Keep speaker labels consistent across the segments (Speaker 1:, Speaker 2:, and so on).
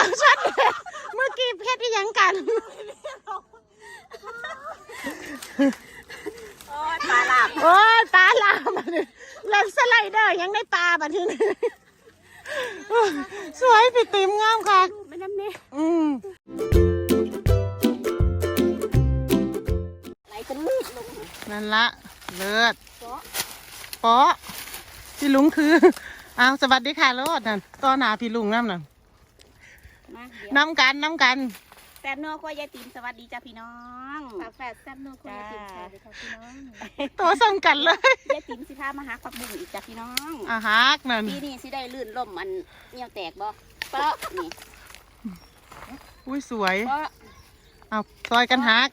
Speaker 1: เราชัดเลยเมื่อกี้เพชรยังกัน
Speaker 2: โอ้ยปลาหลาบ
Speaker 1: โอ้ยปลาลาบัดนี้เล่นสไลเดอร์ยังได้ปลาบัดทีนี้สวยพี่ติ๋มงามค่ะ
Speaker 2: ไม่น้ำเนี่ย
Speaker 1: อืม
Speaker 2: ไหลกันลูกลง
Speaker 1: นั่นละเลิศ
Speaker 2: เนาะ
Speaker 1: เปาะพี่ลุงคือ เอาสวัสดีค่ะโลดนั่นต้อนหนาพี่ลุงน้ำนั่น
Speaker 2: มาเดี๋ยว
Speaker 1: น้ำกันน้ำกัน
Speaker 2: แซมโนัวกล้วยยายติ๋มสวัสดีจ้าพี่น้อง
Speaker 3: ฝาแฝดแซ่บนัวคุณยายติ๋มค่ะสวัสดีค่ะพี่น้อง
Speaker 1: ตัวส่งกันเลย
Speaker 2: ยายติ๋มสิพามาหาปักบุ้งอีกจ้าพี่น้อง
Speaker 1: อาฮักนั่น
Speaker 2: ปีนี้สิได้ลื่นล่มมันเหี่ยวแตกบ่เปาะนี่
Speaker 1: อุ้ยสวย
Speaker 2: เปาะ
Speaker 1: เอาซอยกันฮัก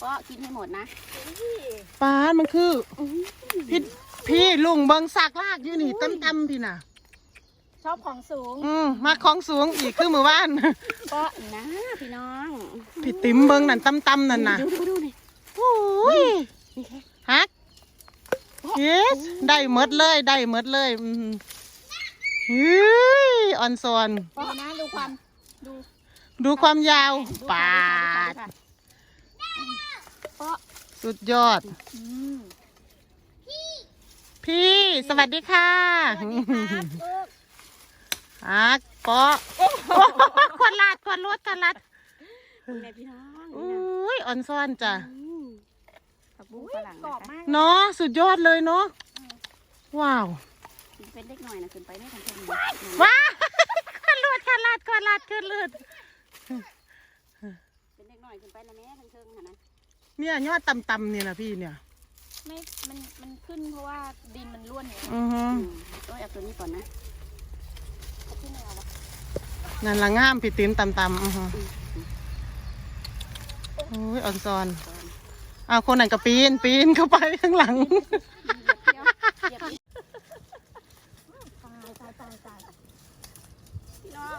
Speaker 2: เปาะกินให้หมดนะ
Speaker 1: ปลามันคือ พี่พี่ลุงเบิงสากลากอยู่นี่เต็มเต็มๆพี่น่ะ
Speaker 3: ชอบของสูง
Speaker 1: อืมมาของสูงอีกคือมือว่าน
Speaker 2: เปาะนี่นะพี่น้อง
Speaker 1: พี่ติ๋มเบิงนั่นตั้มตั้มๆนั่นน่ะ
Speaker 2: ดูดูดูนี่
Speaker 1: โอ้ยฮักเยสได้หมดเลยได้หมดเลยอืมเฮ้ยออนซอน
Speaker 2: เปาะนะดูความดู
Speaker 1: ดูความยาว
Speaker 2: ดู
Speaker 1: ปา
Speaker 2: ค่ะ
Speaker 1: ด
Speaker 2: ดูค่ะเปาะ
Speaker 1: สุดยอด
Speaker 2: อืม
Speaker 1: พี่สวัสดีค่ะ
Speaker 2: ลูก
Speaker 1: ฮักเปาะควันลาดควันรถควันลาด
Speaker 2: คุณแม่พี่น้องนี่
Speaker 1: อุ้
Speaker 2: นะ
Speaker 1: ยออนซอนจ้ะ
Speaker 2: อืมผักบุ้งฝรั่ง
Speaker 3: กรอบ
Speaker 2: นะคะ
Speaker 3: มาก
Speaker 1: เนาะสุดยอดเลยเนาะว้าว
Speaker 2: เป็นเล็กหน่อยนะขึ้นไปได้ทันที
Speaker 1: ว้าวควันรถควันลาดควันลาดควันรถ
Speaker 2: เป็นเล็กหน่อยขึ้นไปนะแม่ทั้งเทิงค่ะนะ
Speaker 1: เนี่ยยอดต่ำๆเนี่ยนะพี่เนี่ย
Speaker 3: ไม่มันมันขึ้นเพราะว่าดินมันร่วนเนี่ย
Speaker 1: อือฮึ
Speaker 2: อืมต้องเอาตัวนี้ก่อนนะ
Speaker 3: เขาขึ้ นั่น
Speaker 1: ละงามพี่ติ๋มต่ำๆอือฮึโอ้ยออนซอนอ้าวคนนั้นก็ปีน ปีนเข้าไปข้างหลัง
Speaker 2: พี่น้อง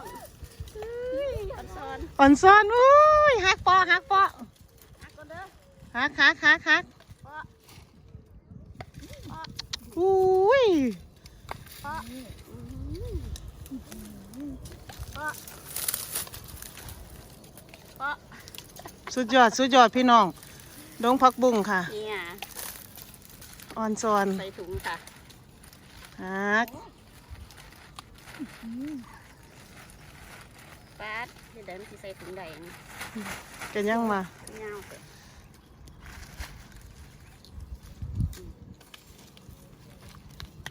Speaker 2: อันซอน
Speaker 1: ออนซอนอุ้ยฮักปอฮักปอ
Speaker 2: ฮักก็เด้อ
Speaker 1: ฮักฮักฮักฮัก
Speaker 2: ปะ
Speaker 1: อุ้ย
Speaker 2: ปอ ปะปะ
Speaker 1: สุดยอดสุดยอดพี่น้อง ดงพักบุ้งค่ะ
Speaker 2: เนี่ย
Speaker 1: ออนซอน
Speaker 2: ใส่ถุงค่ะ
Speaker 1: ฮัก
Speaker 2: ป๊าดเดี๋ยวมันสิใส่ถุงใดนะ
Speaker 1: กันยังมา
Speaker 2: เงาเกิดอืม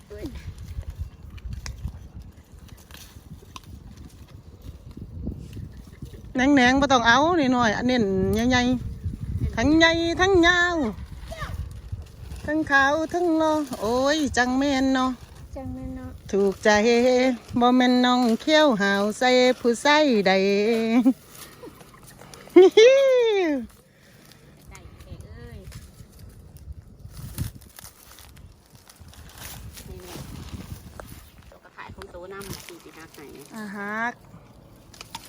Speaker 2: เอ้ย
Speaker 1: แหนงแหนงๆบ่ต้องเอานี่หน่อยอันเน้นใหญ่ๆทั้งใหญ่ทั้งยาวทั้งขาวทั้งรอโอ้ย จังแม่นเนาะ
Speaker 3: จังเลยเนาะ
Speaker 1: ถูกใจบ่แม่นน้องเขี้ยวหาวใส่ผู้ใส่ใด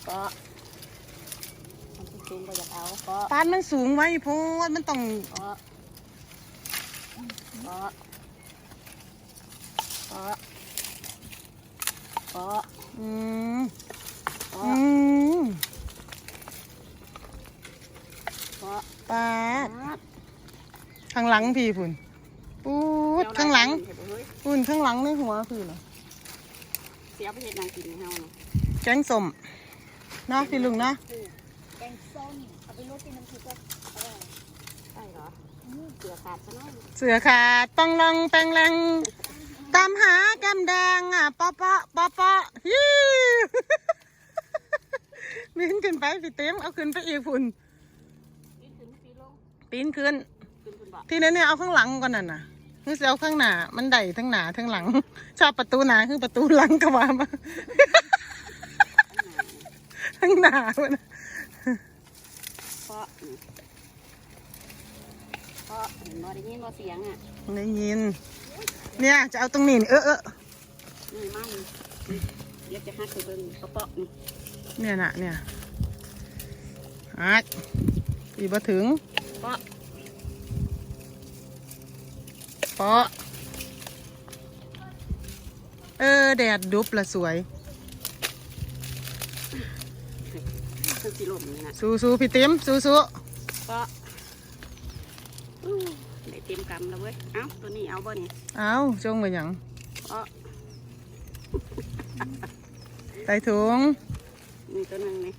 Speaker 2: ไก่ เอกเอ้ยนี่เนี่ยตัวกระขายของโตน้ำสี่ปีหักไหน
Speaker 1: อาฮัก
Speaker 2: ก็มันสิจูงไปอยากเอาก็
Speaker 1: ปานมันสูงไว้โพดมันต้อง
Speaker 2: ก็ก็ก็ก็
Speaker 1: อืม
Speaker 2: ก็
Speaker 1: อืม
Speaker 2: ก็
Speaker 1: ปาดข้างหลังพี่พุ่นปูดข้างหลังพุ่นข้างหลังในหัวพี่เหรอ
Speaker 2: เสียประเทศนางกินในเฮาเนาะ
Speaker 1: แกงส้มเนาะพี่ลุงเนาะ
Speaker 3: แกงส้มเอาไปลวกกินน้ำพริกก็อร่อย
Speaker 2: ใช่เหรอเสือขาดซะหน่อย
Speaker 1: เสือขาดต้องลองแปลงแรงตามหากำแดงอะปอปอปอปอฮิ้วมีขึ้นขึ้นไปพี่เต็มเอาขึ้นไปอีกพุ่น
Speaker 2: นี่ขึ้นปีลง
Speaker 1: ปีนขึ้น
Speaker 2: ขึ้นคุณบอก
Speaker 1: ที่นั้นเนี่ยเอาข้างหลังก่อนน่ะนะคือสิเอาข้างหน้ามันได้ทั้งหน้าทั้งหลัง ชอบประตูหน้าคือประตูหลังก็ว่ามา ทั้งหน้ามัน
Speaker 2: เพราะเพราะเห็นบ่ได้ยินบ่เสียงอะ
Speaker 1: ได้ยิน เนี่ยจะเอาตรงนี้นี่เออเออ
Speaker 2: นี่มันเดี๋ยวจะหักไปเบิ่งกระเปาะนี่
Speaker 1: เนี่ยน่ะเนี่ยฮักอีบ่ถึง
Speaker 2: เพราะ
Speaker 1: เปาะเออ แดดดุบละสวย
Speaker 2: คือสิลมนี่นะ
Speaker 1: สู้สู้พี่ติ๋มสู้สู้
Speaker 2: ก็อู้ได้เตรียมกำแล้วเว้ย เอ้าตัวนี้เอาบ่นี่
Speaker 1: เอาจงมาหยัง
Speaker 2: เพราะ
Speaker 1: ใส่ถุง
Speaker 2: มีตัวหนึงนี่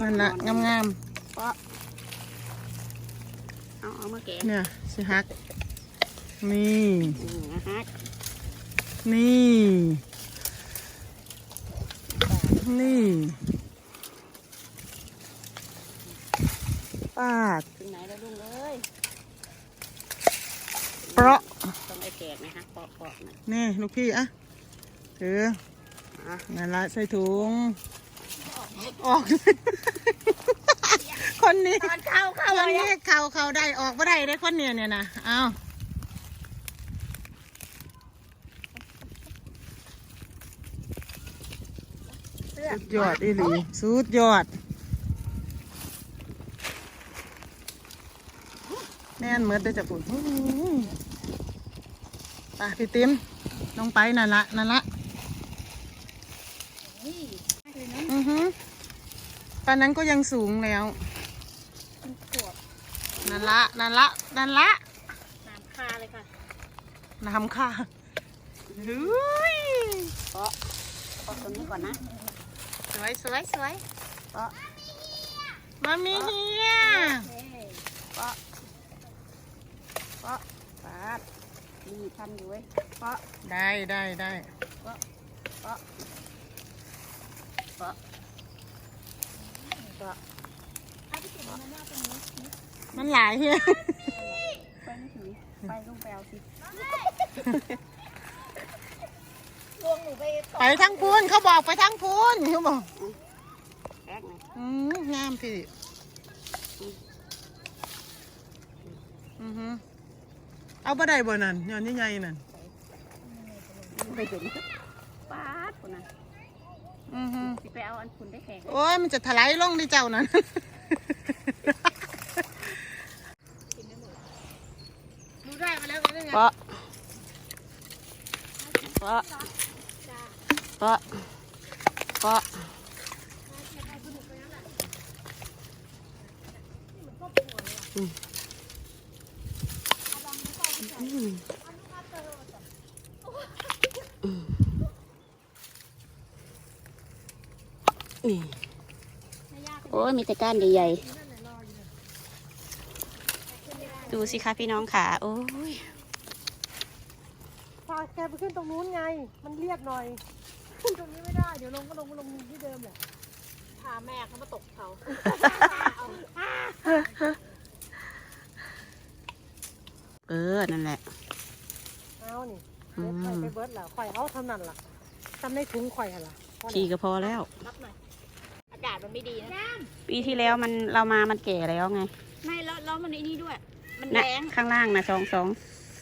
Speaker 1: นั่นละงามงาม
Speaker 2: เพราะเอาเอามาแกะ
Speaker 1: ๆเนี่ยสิฮัก นี่
Speaker 2: อืมนะฮะ
Speaker 1: นี่ นี่ ปาด
Speaker 2: ถึงไหนแล้วลุงเลย
Speaker 1: เปราะ
Speaker 2: ต้องไอ้แกะนะฮะเปาะเปาะนะ
Speaker 1: นี่ ลูกพี่อะถือ
Speaker 2: อะ
Speaker 1: นั่นละใส่ถุง ออก คนนี้
Speaker 2: ตอนเข้าเข้า
Speaker 1: คนนี้เข่าเข่าได้ออกไม่ได้ได้คนเนี้ยเนี่ยนะเอาสุดยอดอีหลีสุดยอด น่นเหมือนได้อจะปุ่นอื้อหือไปพี่ติ๋มลงไปนั่นละนั่นละอือฮึตอนนั้นก็ยังสูงแล้วนั่นละนั่นละนั่นละ
Speaker 2: น้ำคาเลยค่ะ
Speaker 1: น้ำค่ะเฮ้ย
Speaker 2: เปาะเปาะตัวนี้ก่อนนะ
Speaker 1: สวยสวยสวย
Speaker 2: เปาะ
Speaker 1: มามีเฮีย
Speaker 2: เปาะเปาะปา ดนี่ทันอยู่เว้ยเปาะ
Speaker 1: ได้ได้ได้
Speaker 2: เปาะเปาะเปาะ
Speaker 1: มันหลายเฮีย
Speaker 2: ไปไม่ถึงไปลุงไปเอาสิ
Speaker 3: ลวงหนูไป
Speaker 1: ไปทั้งพูนเขาบอกไปทั้งพูนเขาบอก
Speaker 2: แอ๊กหน่อย
Speaker 1: อืมงามพี่อือฮึ เอาบ่ได้บ่นั่นย้อนใหญ่ๆนั่น
Speaker 2: ไปถึงปาดคนน่ะ
Speaker 1: อือฮึ
Speaker 2: สิไปเอาอันคุณได้แข่ง
Speaker 1: โอ้ยมันจะถลายลงดิเจ้านั่นดูได้มาแล้วได้ไง
Speaker 2: เปาะเปาะเปาะเปาะอืมอืมอืม นี่โอ้ยมีแต่ก้านใหญ่ๆดูสิคะพี่น้องค่ะโอ้ย
Speaker 3: พาแกไปขึ้นตรงนู้นไง มันเรียกหน่อย ขึ้นตรงนี้ไม่ได้ เดี๋ยวลงก็ลงก็ลงที่เดิมแหละพาแม่เขามาตกเขา
Speaker 2: เออ นั่นแหละ
Speaker 3: เอานี่
Speaker 2: อืม
Speaker 3: เบิร์ดไปเบิร์ดล่ะข่อยเอาเท่านั้นล่ะทำได้ถุงข่อยอะล่ะพอ
Speaker 2: ขี่
Speaker 3: แล้ว
Speaker 2: ก็พอแล้ว
Speaker 3: รับหน่อย อากาศมันไม่ดีนะ
Speaker 2: ปีที่แล้วมันเรามามันแก่แล้วไง
Speaker 3: ไม่แล้วแล้วมันไอ้นี่ด้วย มัน
Speaker 2: นะ
Speaker 3: แรง
Speaker 2: ข้างล่างนะสองสอง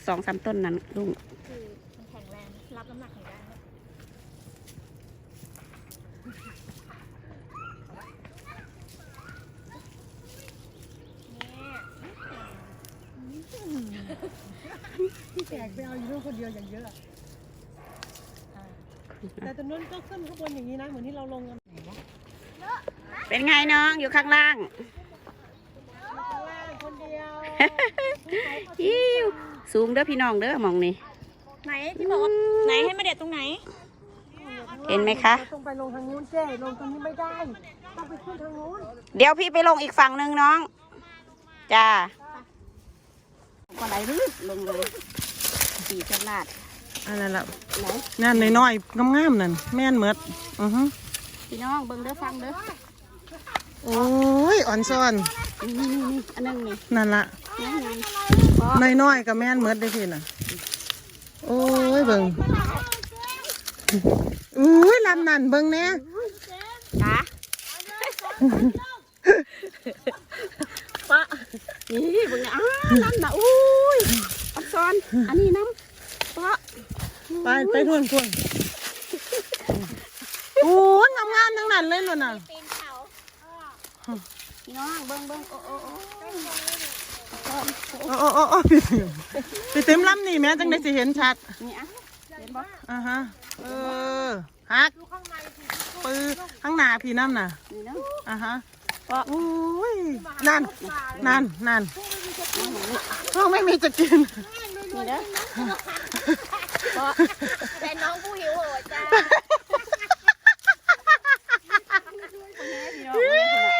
Speaker 2: สองสามต้นนั้นลุง
Speaker 3: คือมันแข็งแรงรับน้ำหนักของได้นะพี่แขกไปเอาอยู่นู่นคนเดียวอย่างเยอะอะแต่ตรงนู้นก็ขึ้นข้างบนอย่างนี้นะ เหมือนที่เราลงกัน
Speaker 2: เป็นไงน้องอยู่ข้างล่าง
Speaker 3: ข้างล่างคนเดียว
Speaker 2: อิ้วสูงเด้อพี่น้องเด้อมองนี่
Speaker 3: ไหนที่บอกว่าไหนให้มาเด็ดตรงไหน
Speaker 2: เห็นไหมคะ
Speaker 3: ต้องไปลงทางนู้นเจ้ลงตรงนี้ไม่ได้ต้องไปขึ้นทางนู้น
Speaker 2: เดี๋ยวพี่ไปลงอีกฝั่งหนึ่งน้องจ้าก็ไหลรืดลงเลยขี่ฉลาด
Speaker 1: อะไรล่ะ
Speaker 2: ไหน
Speaker 1: นั่นน้อยๆงามๆนั่นแม่นเหมือดอือฮึ
Speaker 2: พี่น้องเบิ่งเด้อฟังเด้อ
Speaker 1: โอ้ยอ่อนซ่อน
Speaker 2: นี่นี่นี่อันนึงนี่
Speaker 1: นั่นละ
Speaker 2: นี่ไง
Speaker 1: น้อยๆกับแม่นเหมือดได้พี่น่ะ โอ้ยเบิ่งอุ้ยลำนั่นเบิ่งแน่
Speaker 2: จ้าปะนี่เบิ่งนะอ้านั่นน่ะอุ้ยอักษรอันนี้น้ำปะ
Speaker 1: ไปไปทุ่นทุ่นโอ้ยงามๆทั้งนั้นเลยล่ะน่ะ
Speaker 2: พี่น้องเบิ่งเบิ่งโอ้โอ้โอ้
Speaker 1: โอ้โอ้โอ้โอ้พี่ติ๋มพี่ติ๋มลำนี่แม่จังได้สิเห็นชัด
Speaker 2: นี่อะเห็นบ่
Speaker 1: อ่าฮะเออฮัก
Speaker 3: ดูข้
Speaker 1: อข้างหน้าพี่น้ำน่ะ
Speaker 2: นี่เนาะ
Speaker 1: อะฮะโอ้ยนั่นนั่นนั่น
Speaker 3: พวกไม่มีจะกิน
Speaker 1: เพิ่งไม่มีจะกิน
Speaker 2: นี่เด้อเพราะ
Speaker 3: แต่น้องผู้หิวโหดจ้า
Speaker 2: พี่น้องเนี่ย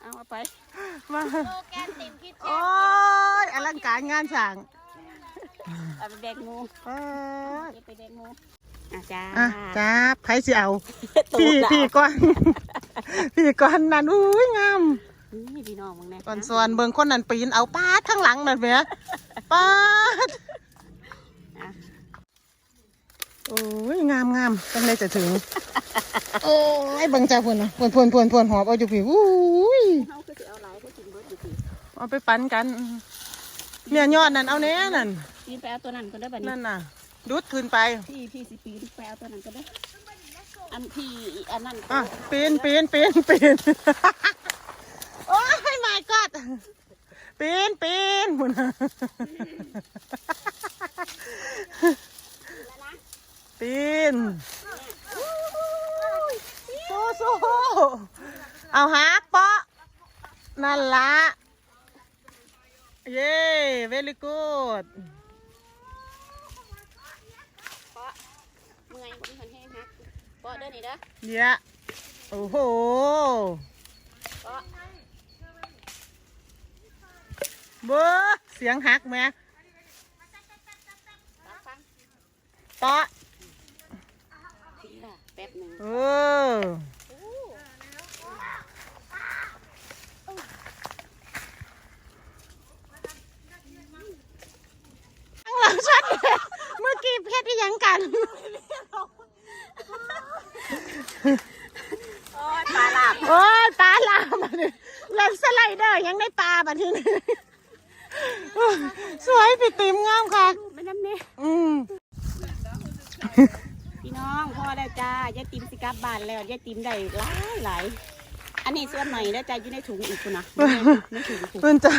Speaker 2: เอาเอาไป
Speaker 1: มา
Speaker 3: โลแกนติ่มคิด
Speaker 1: โอ้ยอลังการงานสั่ง
Speaker 2: เอาไปแบกงู
Speaker 1: เอ้ย
Speaker 2: เก็บไปแบกงูอาจารย์
Speaker 1: อะจ้าไผสิเอา
Speaker 2: ตู
Speaker 1: พี่
Speaker 2: ด
Speaker 1: พี่
Speaker 2: เอา
Speaker 1: ก่อน พี่ก่อนนั่นอุ้ยงาม
Speaker 2: นี่พี่น้องมึงเนี่ย
Speaker 1: ก่อนส่วนเบิ่งคนนั้นปีนเอาป้าดข้างหลังนั่นแหมป้าด
Speaker 2: อะ
Speaker 1: โอ้ยงามงามจังไดจะถึง โอ้ยเบิ่งจ้าพุ่นน่ะพุ่นพุ่นพุ่นพุ่นหอบเอาอยู่พี่อุ้ย
Speaker 2: เขาก็จะเอาหลายเขาถึงเบิดอยู่สิ
Speaker 1: เอาไปปั่นกันเมียยอดนั่นเอาแน่นั่น
Speaker 2: ปีนไปเอาตัวนั้นก็ได้บัดนี้
Speaker 1: นั่นน่ะ ดุดขึ้นไป
Speaker 2: พี่พี่สิปีนไปเอาตัวนั้นก็ได้ อันพี่อีกอันนั้น
Speaker 1: อะปีนปีนปีนปีน โอ้ยไม่กอดปีนปีนพุ่นน่ะปีนสู้สู้เอาฮักเปาะนั่นละเย้เวลิกูด
Speaker 2: เพราะเมื่อยคนคนแห้งฮัก เพราะเด้อนี่เด้อ
Speaker 1: เดี๋ยวโอ้โห
Speaker 2: เพราะ
Speaker 1: เบ้อเสียงหักไหม
Speaker 2: ฟังฟัง
Speaker 1: เปาะ
Speaker 2: ค่ะแป๊บหนึ่ง
Speaker 1: เออเราชัดเลยเมื่อกี้เพชรที่ยังกัน
Speaker 2: โอ้ยปลาหลาบ
Speaker 1: โอ้ยปลาลามอันนี้เล่นสไลเดอร์ยังได้ปลาบัดทีนี้สวยปิติมงามค่ะ
Speaker 2: ไม่น้ำเนี่ย
Speaker 1: อืม
Speaker 2: พี่น้องพ่อแล้วจ้ายายติ๋มสิกลับบ้านแล้วยายติ๋มได้หลายหลายอันนี้ส่วนใหม่แล้วจ้าอยู่ในถุงอีกคุณนะในถุงถุง
Speaker 1: เพิ่นจะ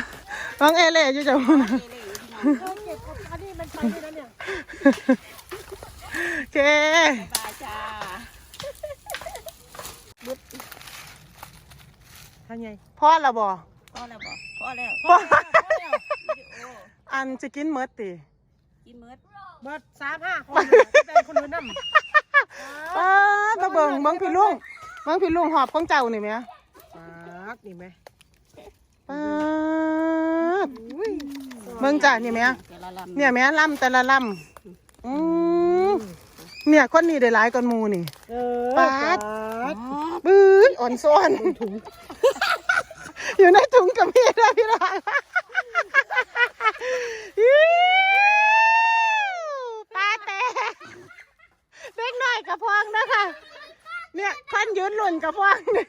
Speaker 1: ฟังเอเล่อยู่จ้ะพุ่น
Speaker 2: เล่ๆพี่น้อง
Speaker 3: เก็บอันนี้มันไปด้วยนะเนี่ย
Speaker 1: โอเค
Speaker 2: บายจ้า
Speaker 1: ท่านไงพ่อละบ่
Speaker 2: พ่อแล้วบอกพ่อแล้ว
Speaker 1: พ่อ
Speaker 2: วิดีโอ
Speaker 1: อันจะกินเมดติ
Speaker 2: กินเมิด
Speaker 3: เบิดสามห้าคนเลยแต่คนอื่นนั่น
Speaker 1: ป้าตะเบิงเบิงพี่ลุงเบิงพี่ลุงหอบของเจ้านี่ไหม
Speaker 3: ปากนี่ไหม
Speaker 1: ป้าดเบิงจ้ะนี่ไหม
Speaker 2: แต่ละลำ
Speaker 1: เนี่ยแม่ลำแต่ละลำอืม เนี่ยคนนี้ได้หลายกว่าหมูนี่
Speaker 3: เออ
Speaker 1: ปาด บื้ออ่อนซ้อน ถุงอยู่ในถุงกับพี่ได้พี่น้องอิ๊วปลาแตกเล็กน้อยกับพองนะคะ เนี่ยพันยืนหล่นกับพองนี่